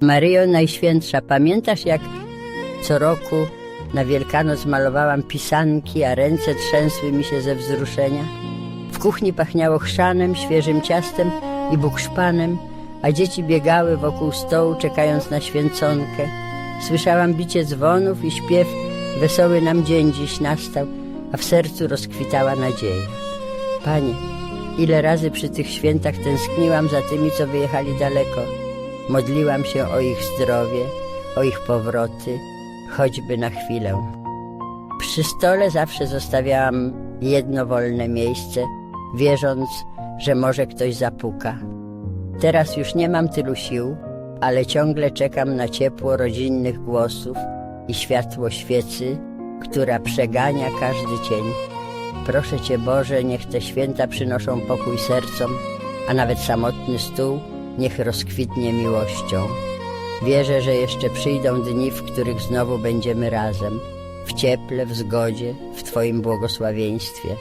Maryjo Najświętsza, pamiętasz jak co roku na Wielkanoc malowałam pisanki, a ręce trzęsły mi się ze wzruszenia? W kuchni pachniało chrzanem, świeżym ciastem i bukszpanem, a dzieci biegały wokół stołu, czekając na święconkę. Słyszałam bicie dzwonów i śpiew Wesoły nam dzień dziś nastał, a w sercu rozkwitała nadzieja. Panie, ile razy przy tych świętach tęskniłam za tymi, co wyjechali daleko. Modliłam się o ich zdrowie, o ich powroty, choćby na chwilę. Przy stole zawsze zostawiałam jedno wolne miejsce, wierząc, że może ktoś zapuka. Teraz już nie mam tylu sił, ale ciągle czekam na ciepło rodzinnych głosów i światło świecy, która przegania każdy cień. Proszę Cię Boże, niech te święta przynoszą pokój sercom, a nawet samotny stół niech rozkwitnie miłością. Wierzę, że jeszcze przyjdą dni, w których znowu będziemy razem, w cieple, w zgodzie, w Twoim błogosławieństwie.